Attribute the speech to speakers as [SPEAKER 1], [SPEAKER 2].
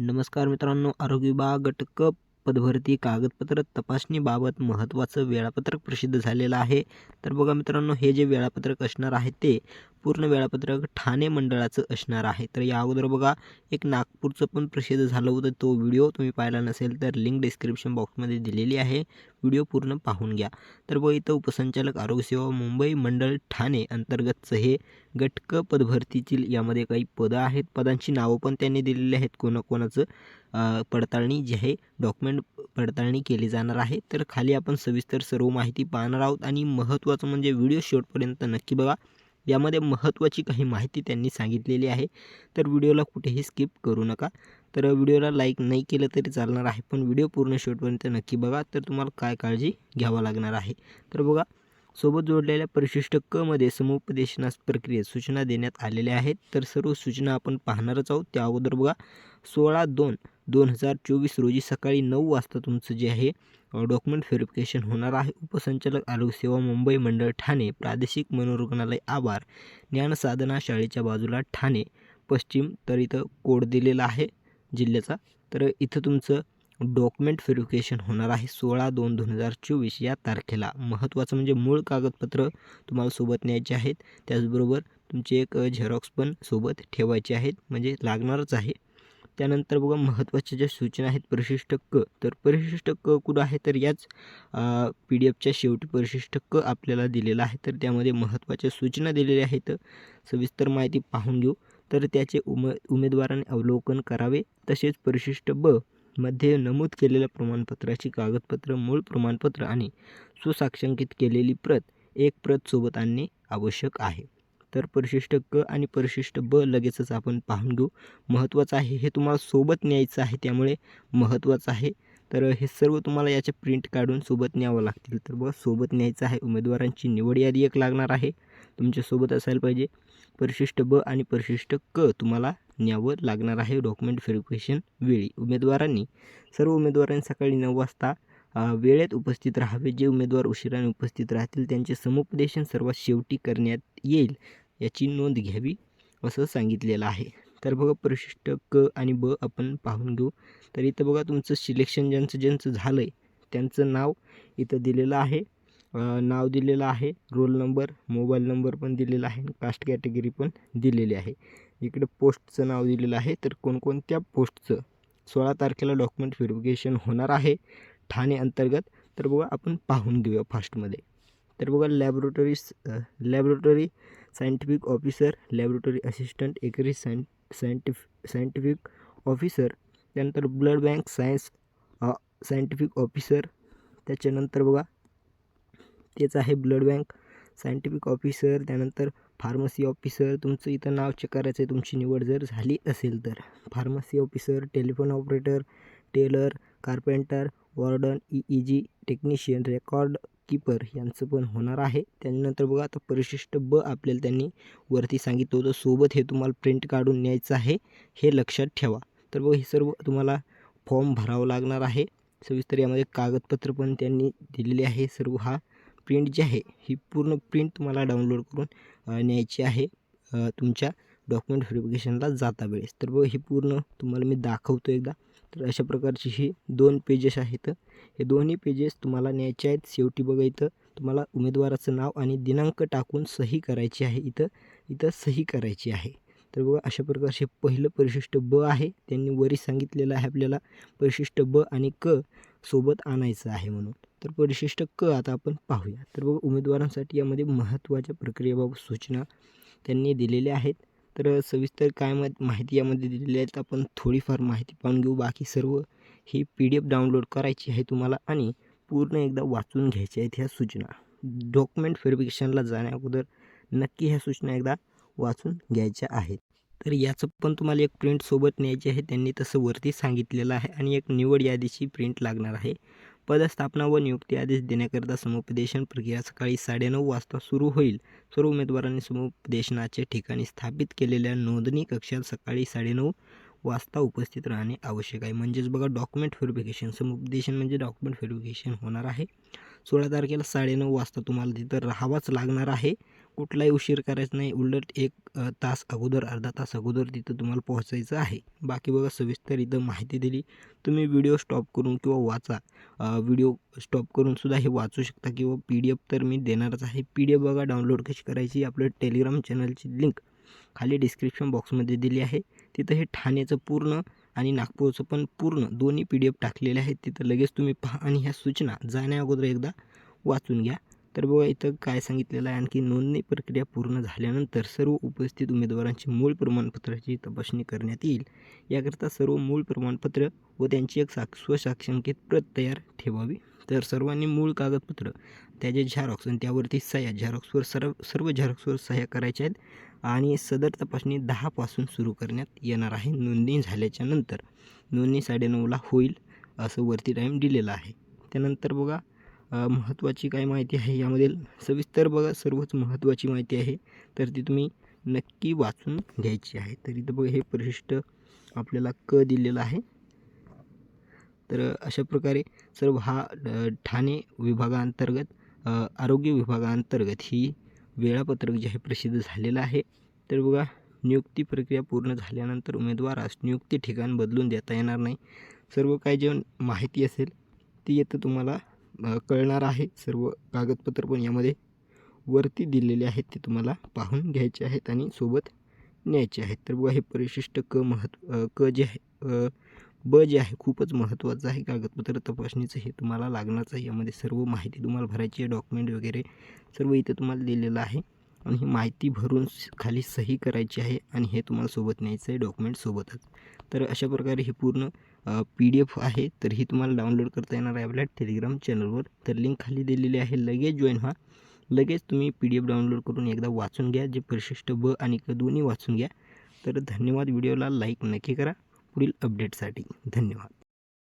[SPEAKER 1] नमस्कार मित्रांनो आरोग्य विभाग घटक पदभरती कागदपत्र तपासणीबाबत महत्त्वाचं वेळापत्रक प्रसिद्ध झालेलं आहे. तर बघा मित्रांनो हे जे वेळापत्रक असणार आहे ते पूर्ण वेळापत्रक ठाणे मंडळाचं असणार आहे. तर या अगोदर बघा एक नागपूरचं पण प्रसिद्ध झालं होतं तो व्हिडिओ. तुम्ही पाहिला नसेल तर लिंक डिस्क्रिप्शन बॉक्समध्ये दिलेली आहे. व्हिडिओ पूर्ण पाहून घ्या. तर व इथं उपसंचालक आरोग्यसेवा मुंबई मंडळ ठाणे अंतर्गतचं हे गटक पदभरतीतील यामध्ये काही पदं आहेत. पदांची नावं पण त्यांनी दिलेली आहेत. कोणाकोणाचं पडताळणी जी आहे डॉक्युमेंट पडताळणी केली जाणार आहे. तर खाली आपण सविस्तर सर्व माहिती पाहणार आहोत. आणि महत्त्वाचं म्हणजे व्हिडिओ शेवटपर्यंत नक्की बघा. यामध्ये महत्त्वाची काही माहिती त्यांनी सांगितलेली आहे. तर व्हिडिओला कुठेही स्किप करू नका. तर व्हिडिओला लाईक नाही केलं तरी चालणार आहे. पण व्हिडिओ पूर्ण शेवटपर्यंत नक्की बघा. तर तुम्हाला काय काळजी घ्यावा लागणार आहे. तर बघा सोबत जोडलेल्या परिशिष्ट क मध्ये समुपदेशनास प्रक्रियेत सूचना देण्यात आलेल्या आहेत. तर सर्व सूचना आपण पाहणारच आहोत. त्या अगोदर बघा सोळा दोन दोन हजार चोवीस रोजी सकाळी नऊ वाजता तुमचं जे आहे डॉक्युमेंट व्हेरिफिकेशन होणार आहे. उपसंचालक आरोग्य सेवा मुंबई मंडळ ठाणे प्रादेशिक मनोरुग्णालय आभार. ज्ञानसाधना शाळेच्या बाजूला ठाणे पश्चिम तर इथं कोड दिलेला आहे जिल्ह्याचा. तर इथं तुमचं डॉक्युमेंट व्हेरिफिकेशन होणार आहे सोळा दोन दोन हजार चोवीस या तारखेला. महत्त्वाचं म्हणजे मूळ कागदपत्र तुम्हाला सोबत न्यायचे आहेत. त्याचबरोबर तुमचे एक झेरॉक्स पण सोबत ठेवायचे आहेत. म्हणजे लागणारच आहे. त्यानंतर बघा महत्त्वाच्या ज्या सूचना आहेत परिशिष्ट क तर परिशिष्ट क कुठं आहे? तर याच पी डी एफच्या शेवटी परिशिष्ट क आपल्याला दिलेला आहे. तर त्यामध्ये महत्त्वाच्या सूचना दिलेल्या आहेत. सविस्तर माहिती पाहून घेऊ. तर त्याचे उम उमेदवाराने अवलोकन करावे. तसेच परिशिष्ट ब मध्ये नमूद केलेल्या प्रमाणपत्राची कागदपत्र मूळ प्रमाणपत्र आणि सुसाक्षांकित केलेली प्रत एक प्रत सोबत आणणे आवश्यक आहे. तर परिशिष्ट क आणि परिशिष्ट ब लगेचच आपण पाहून घेऊ. महत्त्वाचं आहे हे तुम्हाला सोबत न्यायचं आहे त्यामुळे महत्त्वाचं आहे. तर हे सर्व तुम्हाला याचे प्रिंट काढून सोबत न्यावं लागतील. तर बघा सोबत न्यायचं आहे उमेदवारांची निवड यादी एक लागणार आहे. तुमच्यासोबत असायला पाहिजे. परिशिष्ट ब आणि परिशिष्ट क तुम्हाला न्यावं लागणार आहे. डॉक्युमेंट व्हेरिफिकेशन वेळी उमेदवारांनी. सर्व उमेदवारांनी सकाळी नऊ वाजता वेळेत उपस्थित राहावे जे उमेदवार उशिराने उपस्थित राहतील त्यांचे समुपदेशन सर्वात शेवटी करण्यात येईल याची नोंद घ्यावी असं सांगितलेलं आहे. तर बघा परिशिष्ट क आणि ब आपण पाहून घेऊ. तर इथं बघा तुमचं सिलेक्शन ज्यांचं ज्यांचं झालं आहे त्यांचं नाव इथं दिलेलं आहे. नाव दिलेलं आहे रोल नंबर मोबाईल नंबर पण दिलेला आहे कास्ट कॅटेगरी पण दिलेली आहे. इकडे पोस्टचं नाव दिलेलं आहे तर कोणकोणत्या पोस्टचं सोळा तारखेला डॉक्युमेंट व्हेरिफिकेशन होणार आहे. ठाणे अंतर्गत तर बघा आपण पाहून घेऊया फास्टमध्ये तर बघा laboratory laboratory scientific officer laboratory assistant एकरी सायं सायंटिफ सायंटिफिक ऑफिसर त्यानंतर blood bank science scientific officer त्याच्यानंतर बघा तेच आहे ब्लड बँक सायंटिफिक ऑफिसर त्यानंतर फार्मसी ऑफिसर तुमचं इथं नाव चेक करायचं आहे तुमची निवड जर झाली असेल तर. Pharmacy officer telephone operator tailor carpenter warden E E G technician record keeper यांचं पण होणार आहे. त्यानंतर बघा आता परिशिष्ट ब आपल्याला त्यांनी वरती सांगितलं होतं. सोबत हे तुम्हाला प्रिंट काढून न्यायचं आहे हे लक्षात ठेवा. तर बघा हे सर्व तुम्हाला फॉर्म भरावं लागणार आहे. सविस्तर यामध्ये कागदपत्र पण त्यांनी दिलेले आहे. सर्व हा प्रिंट जी आहे ही पूर्ण प्रिंट तुम्हाला डाउनलोड करून न्यायची आहे. तुमच्या डॉक्युमेंट व्हेरिफिकेशनला जाता वेळेस. तर बघ हे पूर्ण तुम्हाला मी दाखवतो एकदा. तर अशा प्रकारची ही दोन पेजेस आहेत. हे दोन्ही पेजेस तुम्हाला न्यायचे आहेत. शेवटी बघा इथं तुम्हाला उमेदवाराचं नाव आणि दिनांक टाकून सही करायची आहे. इथं इथं सही करायची आहे. तर बघा अशा प्रकारचे पहिलं परिशिष्ट ब आहे. त्यांनी वरी सांगितलेलं आहे आपल्याला. परिशिष्ट ब आणि क सोबत आणायचं आहे म्हणून. तर परिशिष्ट क आता आपण पाहूया. तर बघा उमेदवारांसाठी यामध्ये महत्त्वाच्या प्रक्रियेबाबत सूचना त्यांनी दिलेल्या आहेत. तर सविस्तर काय मत माहिती यामध्ये दिलेली आहेत. आपण थोडीफार माहिती पाहून घेऊ. बाकी सर्व ही पी डी एफ डाउनलोड करायची आहे तुम्हाला आणि पूर्ण एकदा वाचून घ्यायच्या आहेत ह्या सूचना. डॉक्युमेंट व्हेरिफिकेशनला जाण्या अगोदर नक्की ह्या सूचना एकदा वाचून घ्यायच्या आहेत. तर याचं पण तुम्हाला एक प्रिंट सोबत न्यायची आहे. त्यांनी तसं वरती सांगितलेलं आहे आणि एक निवड यादीची प्रिंट लागणार आहे. पदस्थापना व नियुक्ती आदेश देण्याकरिता समुपदेशन प्रक्रिया सकाळी साडेनऊ वाजता सुरू होईल. सर्व उमेदवारांनी समुपदेशनाचे ठिकाणी स्थापित केलेल्या नोंदणी कक्षात सकाळी साडेनऊ वाजता उपस्थित राहणे आवश्यक आहे. म्हणजेच बघा डॉक्युमेंट व्हेरिफिकेशन समुपदेशन म्हणजे डॉक्युमेंट व्हेरिफिकेशन होणार आहे. सोळा तारखेला साडेनऊ वाजता तुम्हाला तिथं राहावाच लागणार आहे. कुठलाही उशीर करायचा नाही. उलट एक तास अगोदर अर्धा तास अगोदर तिथं तुम्हाला पोहोचायचं आहे. बाकी बघा सविस्तर इथं माहिती दिली. तुम्ही व्हिडिओ स्टॉप करून किंवा वाचा. व्हिडिओ स्टॉप करून सुद्धा हे वाचू शकता किंवा पी डी एफ तर मी देणारच आहे. पी डी एफ बघा डाउनलोड कशी करायची आपलं टेलिग्राम चॅनलची लिंक खाली डिस्क्रिप्शन बॉक्समध्ये दिली आहे. तिथं हे ठाण्याचं पूर्ण आणि नागपूरचं पण पूर्ण दोन्ही पी डी एफ टाकलेले आहेत तिथं लगेच तुम्ही पहा आणि ह्या सूचना जाण्या अगोदर एकदा वाचून घ्या. तर बघा इथं काय सांगितलेलं आहे आणखी नोंदणी प्रक्रिया पूर्ण झाल्यानंतर सर्व उपस्थित उमेदवारांची मूळ प्रमाणपत्राची तपासणी करण्यात येईल. याकरिता सर्व मूळ प्रमाणपत्र व त्यांची एक साक्ष स्वसाक्षांकित प्रत तयार ठेवावी. तर सर्वांनी मूळ कागदपत्र त्याचे झेरॉक्स आणि त्यावरती सह्या झेरॉक्सवर सर्व सर्व झेरॉक्सवर सह्या करायच्या आहेत आणि सदर तपासणी दहापासून सुरू करण्यात येणार आहे. नोंदणी झाल्याच्यानंतर नोंदणी साडेनऊला होईल असं वरती टाईम दिलेला आहे. त्यानंतर बघा महत्त्वाची काय माहिती आहे यामध्ये सविस्तर बघा सर्वच महत्त्वाची माहिती आहे. तर ती तुम्ही नक्की वाचून घ्यायची आहे. तर इथं बघा हे परिशिष्ट आपल्याला क दिलेलं आहे. तर अशा प्रकारे सर्व हा ठाणे विभागाअंतर्गत आरोग्य विभागाअंतर्गत ही वेळापत्रक जे आहे प्रसिद्ध झालेलं आहे. तर बघा नियुक्ती प्रक्रिया पूर्ण झाल्यानंतर उमेदवारास नियुक्ती ठिकाण बदलून देता येणार नाही. सर्व काय जे माहिती असेल ती येतं तुम्हाला कळणार आहे. सर्व कागदपत्र पण यामध्ये वरती दिलेले आहेत ते तुम्हाला पाहून घ्यायचे आहेत आणि सोबत न्यायचे आहेत. तर बघा हे परिशिष्ट क महत्त्व क जे आहे ब जे आहे खूपच महत्त्वाचं आहे. कागदपत्र तपासणीचं हे तुम्हाला लागणारच आहे. यामध्ये सर्व माहिती तुम्हाला भरायची आहे. डॉक्युमेंट वगैरे सर्व इथं तुम्हाला दिलेलं आहे. आणि ही माहिती भरून खाली सही करायची आहे आणि हे तुम्हाला सोबत न्यायचं आहे. डॉक्युमेंट सोबतच. तर अशा प्रकारे हे पूर्ण पी डी एफ आहे. तर ही तुम्हाला डाउनलोड करता येणार आहे आपल्या टेलिग्राम चॅनलवर. तर लिंक खाली दिलेली आहे. लगेच जॉईन व्हा. लगेच तुम्ही पी डी एफ डाउनलोड करून एकदा वाचून घ्या. जे परिशिष्ट ब आणि क दोन्ही वाचून घ्या. तर धन्यवाद. व्हिडिओला लाईक नक्की करा. पुढील अपडेटसाठी धन्यवाद